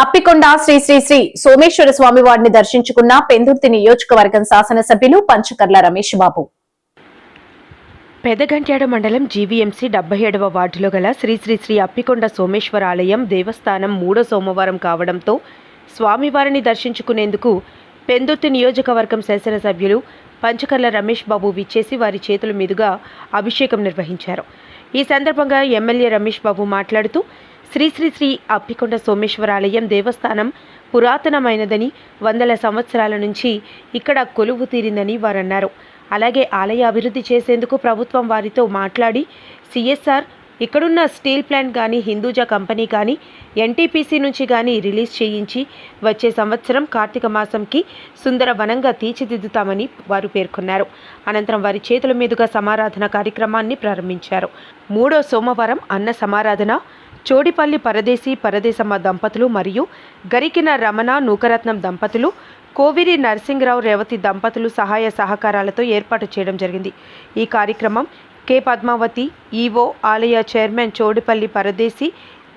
అప్పికొండ శ్రీ శ్రీ శ్రీ సోమేశ్వర స్వామి వారిని దర్శించుకున్న పెందుర్తి నియోజకవర్గం శాసనసభ్యులు పంచకర్ల రమేష్ బాబు. పెదగంట్యాడ మండలం జీవీఎంసీ డెబ్బై ఏడవ వార్డులో గల శ్రీ శ్రీ శ్రీ అప్పికొండ సోమేశ్వర ఆలయం దేవస్థానం మూడో సోమవారం కావడంతో స్వామివారిని దర్శించుకునేందుకు పెందుర్తి నియోజకవర్గం శాసనసభ్యులు పంచకర్ల రమేష్ బాబు విచ్చేసి వారి చేతుల మీదుగా అభిషేకం నిర్వహించారు. ఈ సందర్భంగా ఎమ్మెల్యే రమేష్ బాబు మాట్లాడుతూ శ్రీ శ్రీ శ్రీ అప్పికొండ సోమేశ్వర ఆలయం దేవస్థానం పురాతనమైనదని వందల సంవత్సరాల నుంచి ఇక్కడ కొలువు తీరిందని వారన్నారు. అలాగే ఆలయ అభివృద్ధి చేసేందుకు ప్రభుత్వం వారితో మాట్లాడి సిఎస్ఆర్ ఇక్కడున్న స్టీల్ ప్లాంట్ కానీ హిందూజా కంపెనీ కానీ ఎన్టీపీసీ నుంచి కానీ రిలీజ్ చేయించి వచ్చే సంవత్సరం కార్తీక మాసంకి సుందర వనంగా తీర్చిదిద్దుతామని వారు పేర్కొన్నారు. అనంతరం వారి చేతుల మీదుగా సమారాధన కార్యక్రమాన్ని ప్రారంభించారు. మూడో సోమవారం అన్న సమారాధన చోడిపల్లి పరదేశీ పరదేశమ్మ దంపతులు మరియు గరికిన రమణ నూకరత్నం దంపతులు కోవిరి నరసింగరావు రేవతి దంపతులు సహాయ సహకారాలతో ఏర్పాటు చేయడం జరిగింది. ఈ కార్యక్రమం కె. పద్మావతి ఈవో ఆలయ చైర్మన్ చోడిపల్లి పరదేశి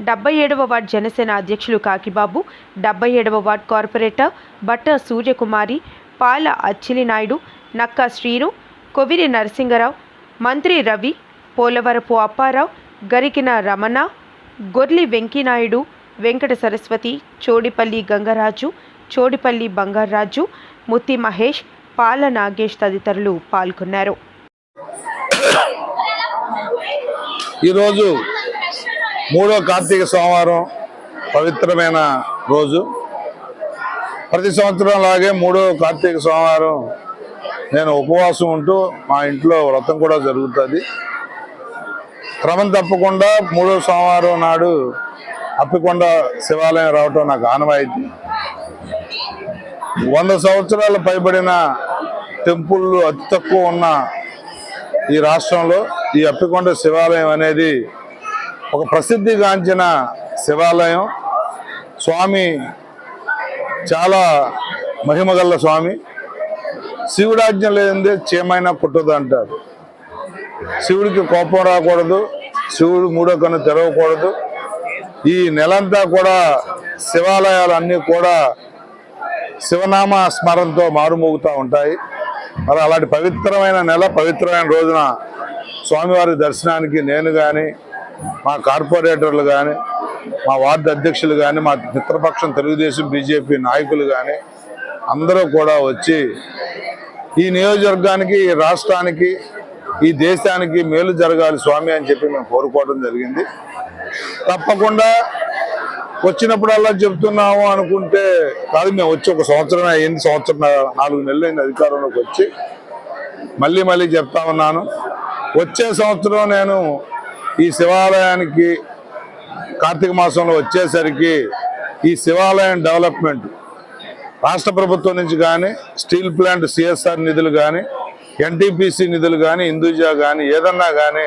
డెబ్బై ఏడవ వార్డ్ జనసేన అధ్యక్షులు కాకిబాబు డెబ్బై ఏడవ వార్డ్ కార్పొరేటర్ బట్ట సూర్యకుమారి పాల అచ్చిలి నాయుడు నక్క శ్రీను కొవిరి నరసింగరావు మంత్రి రవి పోలవరపు అప్పారావు గరికిన రమణ గొర్లి వెంకినాయుడు వెంకట సరస్వతి చోడిపల్లి గంగరాజు చోడిపల్లి బంగారాజు ముత్తి మహేష్ పాల నాగేష్ తదితరులు పాల్గొన్నారు. ఈరోజు మూడో కార్తీక సోమవారం పవిత్రమైన రోజు. ప్రతి సంవత్సరం లాగే మూడో కార్తీక సోమవారం నేను ఉపవాసం ఉంటూ మా ఇంట్లో వ్రతం కూడా జరుగుతుంది. క్రమం తప్పకుండా మూడో సోమవారం నాడు అప్పికొండ శివాలయం రావటం నాకు ఆనవాయితీ. వంద సంవత్సరాలు పైబడిన టెంపుల్ అతి తక్కువ ఉన్న ఈ రాష్ట్రంలో ఈ అప్పికొండ శివాలయం అనేది ఒక ప్రసిద్ధిగాంచిన శివాలయం. స్వామి చాలా మహిమగల్ల స్వామి. శివుడాజ్ఞ లేనిదే చేమైనా పుట్టదు అంటారు. శివుడికి కోపం రాకూడదు. శివుడు మూడో కన్ను తెరవకూడదు. ఈ నెలంతా కూడా శివాలయాలన్నీ కూడా శివనామ స్మరణతో మారుమోగుతూ ఉంటాయి. మరి అలాంటి పవిత్రమైన నెల పవిత్రమైన రోజున స్వామివారి దర్శనానికి నేను కానీ మా కార్పొరేటర్లు కానీ మా వార్డు అధ్యక్షులు కానీ మా మిత్రపక్షం తెలుగుదేశం బీజేపీ నాయకులు కానీ అందరూ కూడా వచ్చి ఈ నియోజకవర్గానికి ఈ రాష్ట్రానికి ఈ దేశానికి మేలు జరగాలి స్వామి అని చెప్పి మేము కోరుకోవడం జరిగింది. తప్పకుండా వచ్చినప్పుడల్లా చెప్తున్నాము అనుకుంటే కాదు మేము వచ్చి ఒక సంవత్సరం అయింది సంవత్సరం నాలుగు నెలలు అయింది అధికారంలోకి వచ్చి. మళ్ళీ మళ్ళీ చెప్తా ఉన్నాను. వచ్చే సంవత్సరం నేను ఈ శివాలయానికి కార్తీక మాసంలో వచ్చేసరికి ఈ శివాలయం డెవలప్మెంట్ రాష్ట్ర ప్రభుత్వం నుంచి కానీ స్టీల్ ప్లాంట్ సిఎస్ఆర్ నిధులు కానీ ఎన్టీపీసీ నిధులు కానీ హిందూజా కానీ ఏదన్నా కానీ